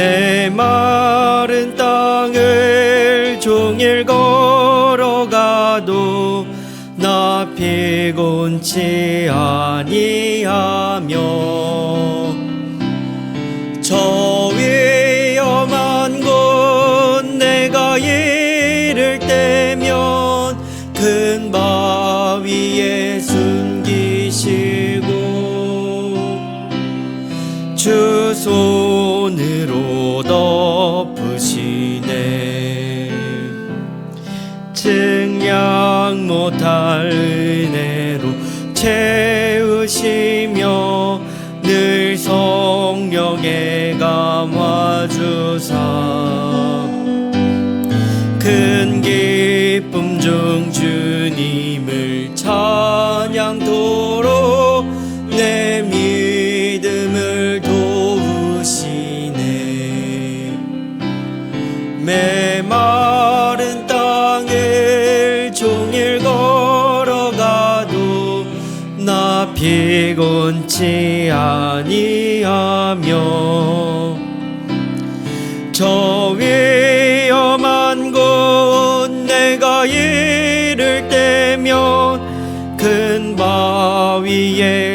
메마른 땅을 종일 걸어가도 나 피곤치 아니하며 피곤치 아니하며 저 위험한 곳 내가 이를 때면 큰 바위에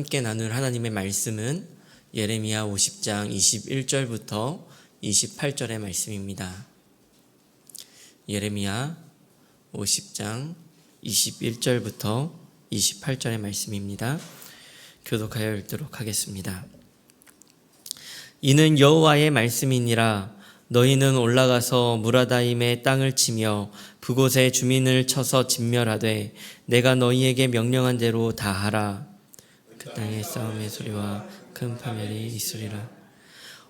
함께 나눌 하나님의 말씀은 예레미야 50장 21절부터 28절의 말씀입니다. 예레미야 50장 21절부터 28절의 말씀입니다. 교독하여 읽도록 하겠습니다. 이는 여호와의 말씀이니라 너희는 올라가서 무라다임의 땅을 치며 그곳의 주민을 쳐서 진멸하되 내가 너희에게 명령한 대로 다 하라 그 땅의 싸움의 소리와 큰 파멸이 있으리라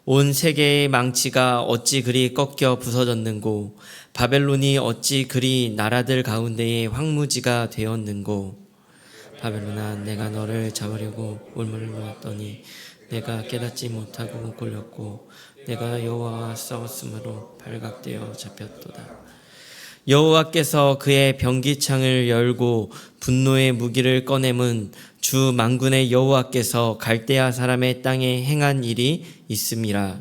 온 세계의 망치가 어찌 그리 꺾여 부서졌는고 바벨론이 어찌 그리 나라들 가운데에 황무지가 되었는고 바벨론아 내가 너를 잡으려고 울문을 놓았더니 내가 깨닫지 못하고 꼴렸고 내가 여호와와 싸웠으므로 발각되어 잡혔도다. 여호와께서 그의 병기창을 열고 분노의 무기를 꺼내문 주 만군의 여호와께서 갈대아 사람의 땅에 행한 일이 있음이라.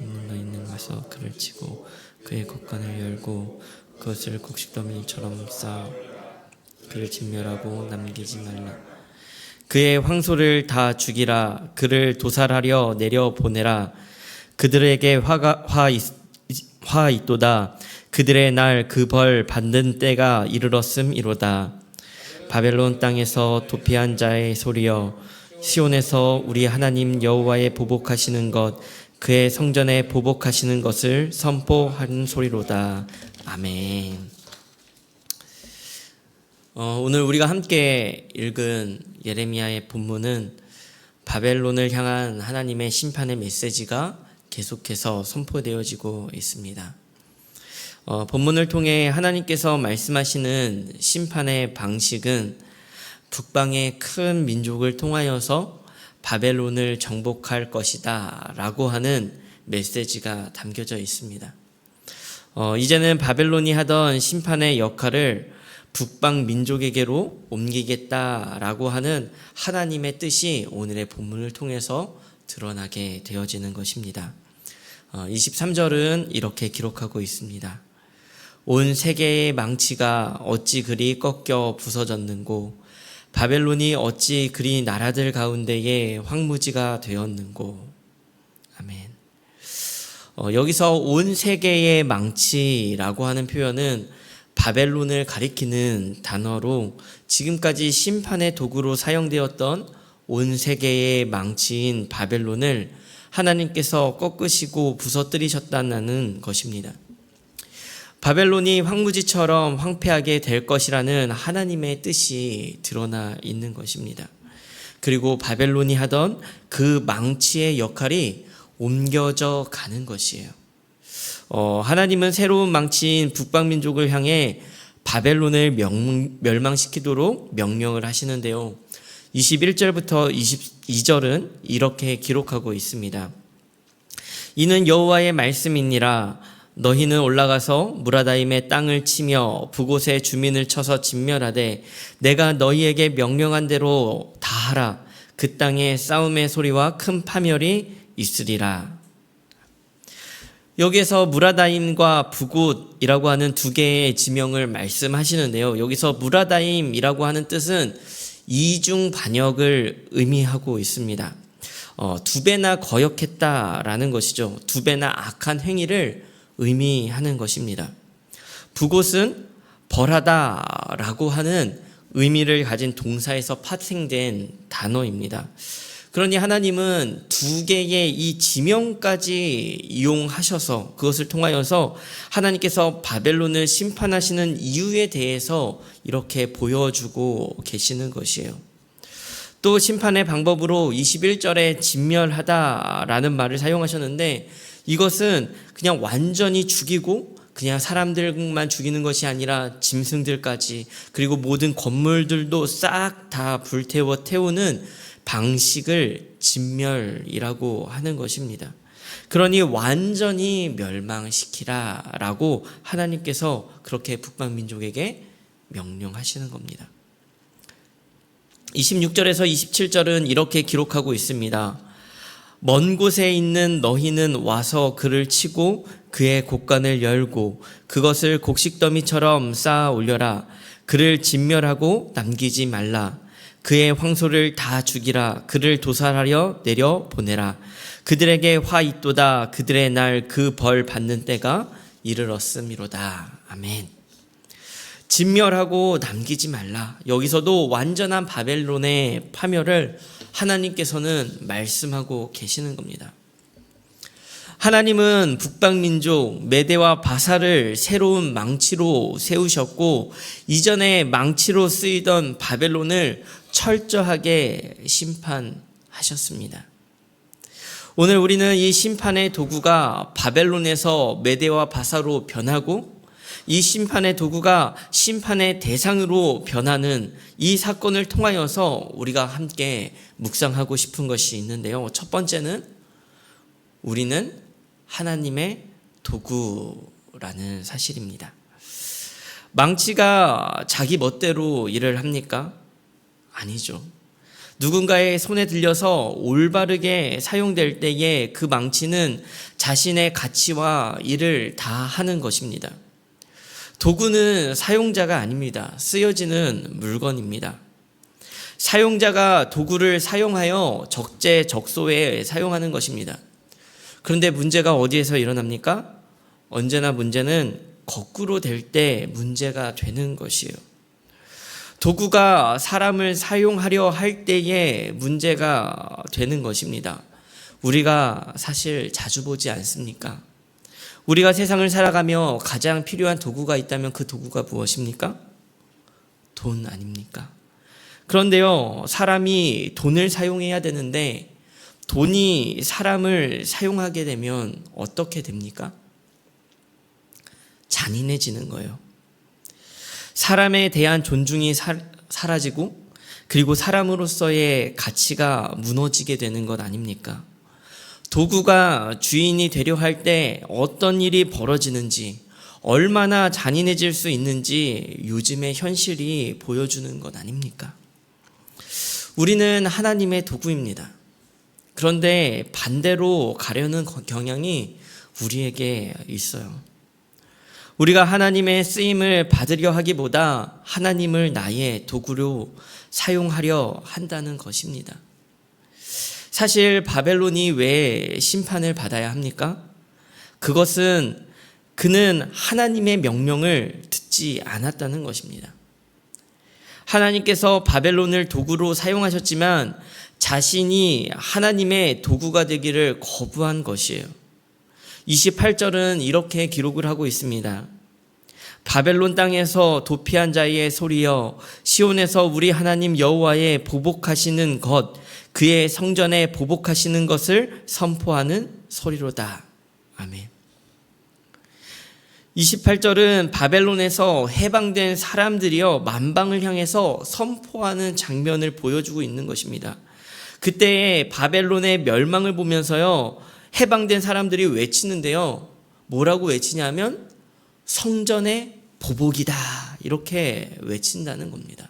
물러 있는 가서 그를 치고 그의 곡간을 열고 그것을 곡식더미처럼 쌓아 그를 진멸하고 남기지 말라. 그의 황소를 다 죽이라 그를 도살하려 내려 보내라 그들에게 화가 화, 있, 화 있도다 그들의 날 그 벌 받는 때가 이르렀음이로다 바벨론 땅에서 도피한 자의 소리여 시온에서 우리 하나님 여호와의 보복하시는 것 그의 성전에 보복하시는 것을 선포하는 소리로다 아멘. 어, 오늘 우리가 함께 읽은 예레미야의 본문은 바벨론을 향한 하나님의 심판의 메시지가 계속해서 선포되어지고 있습니다. 어, 본문을 통해 하나님께서 말씀하시는 심판의 방식은 북방의 큰 민족을 통하여서 바벨론을 정복할 것이다 라고 하는 메시지가 담겨져 있습니다. 어, 이제는 바벨론이 하던 심판의 역할을 북방 민족에게로 옮기겠다라고 하는 하나님의 뜻이 오늘의 본문을 통해서 드러나게 되어지는 것입니다. 23절은 이렇게 기록하고 있습니다. 온 세계의 망치가 어찌 그리 꺾여 부서졌는고 바벨론이 어찌 그리 나라들 가운데에 황무지가 되었는고 아멘. 어, 여기서 온 세계의 망치라고 하는 표현은 바벨론을 가리키는 단어로 지금까지 심판의 도구로 사용되었던 온 세계의 망치인 바벨론을 하나님께서 꺾으시고 부서뜨리셨다는 것입니다. 바벨론이 황무지처럼 황폐하게 될 것이라는 하나님의 뜻이 드러나 있는 것입니다. 그리고 바벨론이 하던 그 망치의 역할이 옮겨져 가는 것이에요. 어, 하나님은 새로운 망치인 북방민족을 향해 바벨론을 명, 멸망시키도록 명령을 하시는데요. 21절부터 22절은 이렇게 기록하고 있습니다. 이는 여호와의 말씀이니라 너희는 올라가서 무라다임의 땅을 치며 그곳의 주민을 쳐서 진멸하되 내가 너희에게 명령한 대로 다 하라 그 땅에 싸움의 소리와 큰 파멸이 있으리라 여기에서 무라다임과 부굿이라고 하는 두 개의 지명을 말씀하시는데요. 여기서 무라다임이라고 하는 뜻은 이중 반역을 의미하고 있습니다. 어, 두 배나 거역했다라는 것이죠. 두 배나 악한 행위를 의미하는 것입니다. 부곳은 벌하다라고 하는 의미를 가진 동사에서 파생된 단어입니다. 그러니 하나님은 두 개의 이 지명까지 이용하셔서 그것을 통하여서 하나님께서 바벨론을 심판하시는 이유에 대해서 이렇게 보여주고 계시는 것이에요. 또 심판의 방법으로 21절에 진멸하다라는 말을 사용하셨는데 이것은 그냥 완전히 죽이고 그냥 사람들만 죽이는 것이 아니라 짐승들까지 그리고 모든 건물들도 싹 다 불태워 태우는 방식을 진멸이라고 하는 것입니다. 그러니 완전히 멸망시키라 라고 하나님께서 그렇게 북방 민족에게 명령하시는 겁니다. 26절에서 27절은 이렇게 기록하고 있습니다. 먼 곳에 있는 너희는 와서 그를 치고 그의 곡간을 열고 그것을 곡식더미처럼 쌓아 올려라. 그를 진멸하고 남기지 말라. 그의 황소를 다 죽이라. 그를 도살하려 내려 보내라. 그들에게 화 있도다. 그들의 날 그 벌 받는 때가 이르렀음이로다. 아멘. 진멸하고 남기지 말라. 여기서도 완전한 바벨론의 파멸을 하나님께서는 말씀하고 계시는 겁니다 하나님은 북방민족 메대와 바사를 새로운 망치로 세우셨고 이전에 망치로 쓰이던 바벨론을 철저하게 심판하셨습니다. 오늘 우리는 이 심판의 도구가 바벨론에서 메대와 바사로 변하고 이 심판의 도구가 심판의 대상으로 변하는 이 사건을 통하여서 우리가 함께 묵상하고 싶은 것이 있는데요. 첫 번째는 우리는 하나님의 도구라는 사실입니다. 망치가 자기 멋대로 일을 합니까? 아니죠. 누군가의 손에 들려서 올바르게 사용될 때에 그 망치는 자신의 가치와 일을 다 하는 것입니다. 도구는 사용자가 아닙니다. 쓰여지는 물건입니다. 사용자가 도구를 사용하여 적재적소에 사용하는 것입니다. 그런데 문제가 어디에서 일어납니까? 언제나 문제는 거꾸로 될 때 문제가 되는 것이에요. 도구가 사람을 사용하려 할 때에 문제가 되는 것입니다. 우리가 사실 자주 보지 않습니까? 우리가 세상을 살아가며 가장 필요한 도구가 있다면 그 도구가 무엇입니까? 돈 아닙니까? 그런데요, 사람이 돈을 사용해야 되는데 돈이 사람을 사용하게 되면 어떻게 됩니까? 잔인해지는 거예요. 사람에 대한 존중이 사, 사라지고 그리고 사람으로서의 가치가 무너지게 되는 것 아닙니까? 도구가 주인이 되려 할 때 어떤 일이 벌어지는지 얼마나 잔인해질 수 있는지 요즘의 현실이 보여주는 것 아닙니까? 우리는 하나님의 도구입니다. 그런데 반대로 가려는 경향이 우리에게 있어요. 우리가 하나님의 쓰임을 받으려 하기보다 하나님을 나의 도구로 사용하려 한다는 것입니다. 사실 바벨론이 왜 심판을 받아야 합니까? 그것은 그는 하나님의 명령을 듣지 않았다는 것입니다. 하나님께서 바벨론을 도구로 사용하셨지만 자신이 하나님의 도구가 되기를 거부한 것이에요. 28절은 이렇게 기록을 하고 있습니다. 바벨론 땅에서 도피한 자의 소리여 시온에서 우리 하나님 여호와의 보복하시는 것 그의 성전에 보복하시는 것을 선포하는 소리로다. 아멘. 28절은 바벨론에서 해방된 사람들이여 만방을 향해서 선포하는 장면을 보여주고 있는 것입니다. 그때의 바벨론의 멸망을 보면서요, 해방된 사람들이 외치는데요, 뭐라고 외치냐면, 성전의 보복이다. 이렇게 외친다는 겁니다.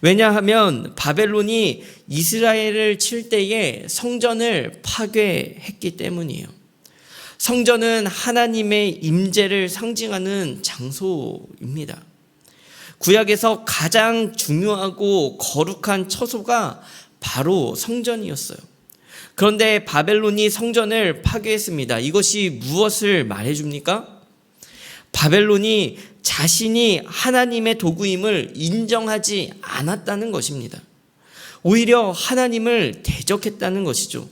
왜냐하면 바벨론이 이스라엘을 칠 때에 성전을 파괴했기 때문이에요. 성전은 하나님의 임재를 상징하는 장소입니다. 구약에서 가장 중요하고 거룩한 처소가 바로 성전이었어요. 그런데 바벨론이 성전을 파괴했습니다. 이것이 무엇을 말해줍니까? 바벨론이 자신이 하나님의 도구임을 인정하지 않았다는 것입니다. 오히려 하나님을 대적했다는 것이죠.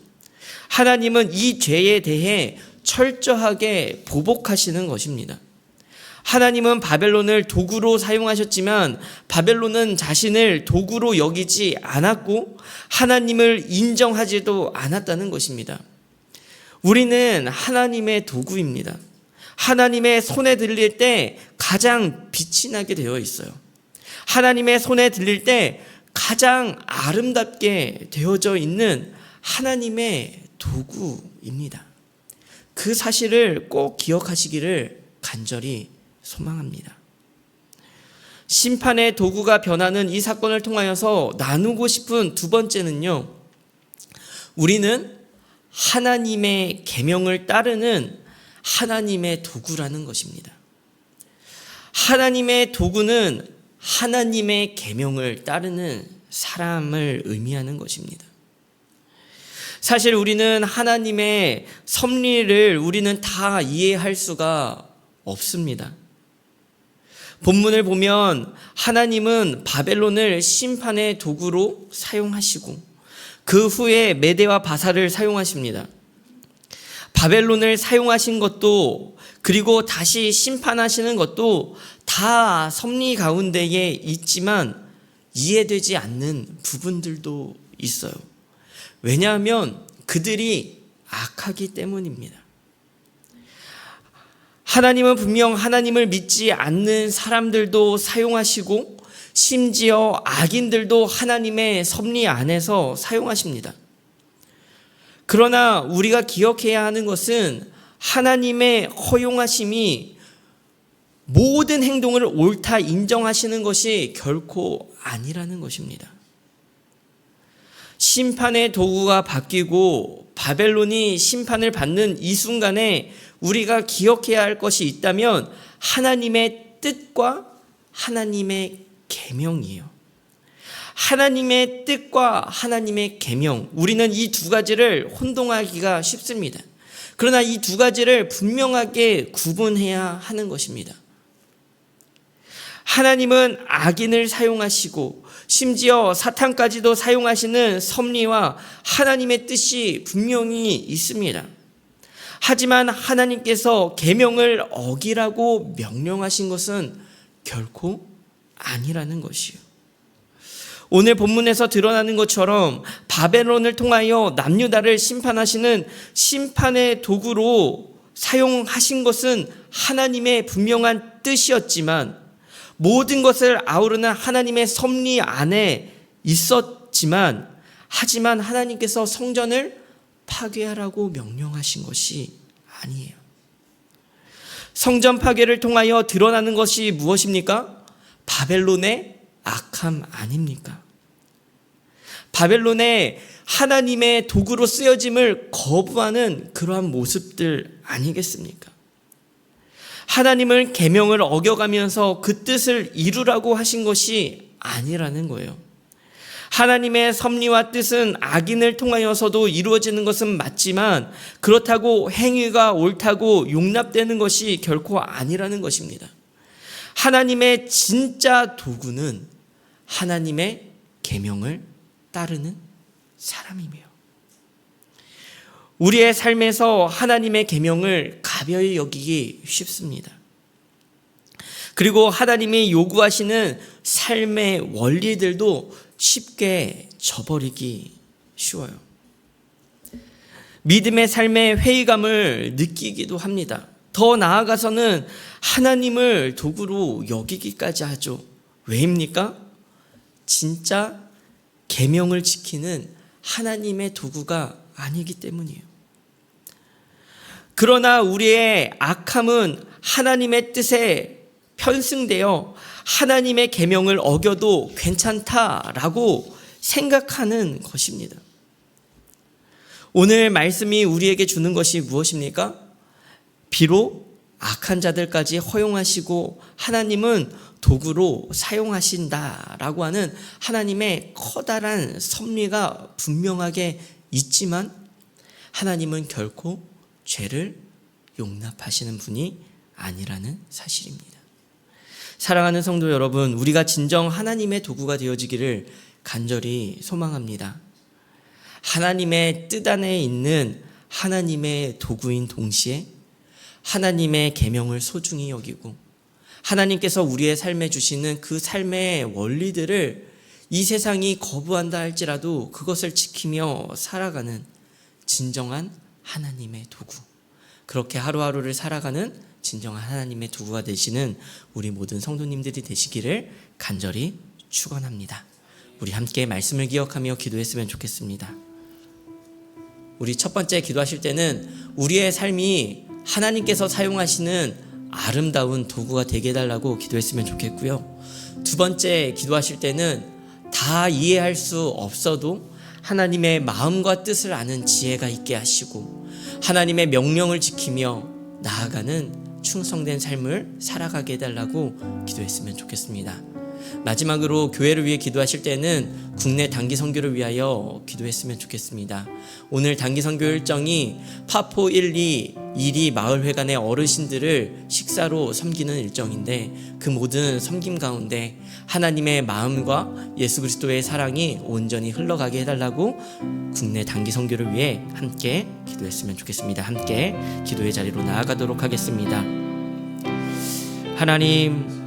하나님은 이 죄에 대해 철저하게 보복하시는 것입니다. 하나님은 바벨론을 도구로 사용하셨지만 바벨론은 자신을 도구로 여기지 않았고 하나님을 인정하지도 않았다는 것입니다. 우리는 하나님의 도구입니다. 하나님의 손에 들릴 때 가장 빛이 나게 되어 있어요. 하나님의 손에 들릴 때 가장 아름답게 되어져 있는 하나님의 도구입니다. 그 사실을 꼭 기억하시기를 간절히 소망합니다. 심판의 도구가 변하는 이 사건을 통하여서 나누고 싶은 두 번째는요. 우리는 하나님의 계명을 따르는 하나님의 도구라는 것입니다. 하나님의 도구는 하나님의 계명을 따르는 사람을 의미하는 것입니다. 사실 우리는 하나님의 섭리를 우리는 다 이해할 수가 없습니다. 본문을 보면 하나님은 바벨론을 심판의 도구로 사용하시고 그 후에 메대와 바사를 사용하십니다. 바벨론을 사용하신 것도 그리고 다시 심판하시는 것도 다 섭리 가운데에 있지만 이해되지 않는 부분들도 있어요. 왜냐하면 그들이 악하기 때문입니다. 하나님은 분명 하나님을 믿지 않는 사람들도 사용하시고 심지어 악인들도 하나님의 섭리 안에서 사용하십니다. 그러나 우리가 기억해야 하는 것은 하나님의 허용하심이 모든 행동을 옳다 인정하시는 것이 결코 아니라는 것입니다. 심판의 도구가 바뀌고 바벨론이 심판을 받는 이 순간에 우리가 기억해야 할 것이 있다면 하나님의 뜻과 하나님의 계명이에요. 하나님의 뜻과 하나님의 계명. 우리는 이 두 가지를 혼동하기가 쉽습니다. 그러나 이 두 가지를 분명하게 구분해야 하는 것입니다. 하나님은 악인을 사용하시고 심지어 사탄까지도 사용하시는 섭리와 하나님의 뜻이 분명히 있습니다. 하지만 하나님께서 계명을 어기라고 명령하신 것은 결코 아니라는 것이요. 오늘 본문에서 드러나는 것처럼 바벨론을 통하여 남유다를 심판하시는 심판의 도구로 사용하신 것은 하나님의 분명한 뜻이었지만 모든 것을 아우르는 하나님의 섭리 안에 있었지만 하지만 하나님께서 성전을 파괴하라고 명령하신 것이 아니에요. 성전 파괴를 통하여 드러나는 것이 무엇입니까? 바벨론의 악함 아닙니까? 바벨론의 하나님의 도구로 쓰여짐을 거부하는 그러한 모습들 아니겠습니까? 하나님을 계명을 어겨가면서 그 뜻을 이루라고 하신 것이 아니라는 거예요. 하나님의 섭리와 뜻은 악인을 통하여서도 이루어지는 것은 맞지만 그렇다고 행위가 옳다고 용납되는 것이 결코 아니라는 것입니다. 하나님의 진짜 도구는 하나님의 계명을 따르는 사람이며 우리의 삶에서 하나님의 계명을 가벼이 여기기 쉽습니다. 그리고 하나님이 요구하시는 삶의 원리들도 쉽게 저버리기 쉬워요. 믿음의 삶의 회의감을 느끼기도 합니다. 더 나아가서는 하나님을 도구로 여기기까지 하죠. 왜입니까? 진짜 계명을 지키는 하나님의 도구가 아니기 때문이에요. 그러나 우리의 악함은 하나님의 뜻에 편승되어 하나님의 계명을 어겨도 괜찮다라고 생각하는 것입니다. 오늘 말씀이 우리에게 주는 것이 무엇입니까? 비록 악한 자들까지 허용하시고 하나님은 도구로 사용하신다라고 하는 하나님의 커다란 섭리가 분명하게 있지만 하나님은 결코 죄를 용납하시는 분이 아니라는 사실입니다. 사랑하는 성도 여러분, 우리가 진정 하나님의 도구가 되어지기를 간절히 소망합니다. 하나님의 뜻 안에 있는 하나님의 도구인 동시에 하나님의 계명을 소중히 여기고 하나님께서 우리의 삶에 주시는 그 삶의 원리들을 이 세상이 거부한다 할지라도 그것을 지키며 살아가는 진정한 하나님의 도구. 그렇게 하루하루를 살아가는 진정한 하나님의 도구가 되시는 우리 모든 성도님들이 되시기를 간절히 축원합니다. 우리 함께 말씀을 기억하며 기도했으면 좋겠습니다. 우리 첫 번째 기도하실 때는 우리의 삶이 하나님께서 사용하시는 아름다운 도구가 되게 해달라고 기도했으면 좋겠고요. 두 번째 기도하실 때는 다 이해할 수 없어도 하나님의 마음과 뜻을 아는 지혜가 있게 하시고 하나님의 명령을 지키며 나아가는 충성된 삶을 살아가게 해달라고 기도했으면 좋겠습니다. 마지막으로 교회를 위해 기도하실 때는 국내 단기 선교를 위하여 기도했으면 좋겠습니다. 오늘 단기 선교 일정이 파포 1, 2, 1이 마을회관의 어르신들을 식사로 섬기는 일정인데 그 모든 섬김 가운데 하나님의 마음과 예수 그리스도의 사랑이 온전히 흘러가게 해달라고 국내 단기 선교를 위해 함께 기도했으면 좋겠습니다. 함께 기도의 자리로 나아가도록 하겠습니다. 하나님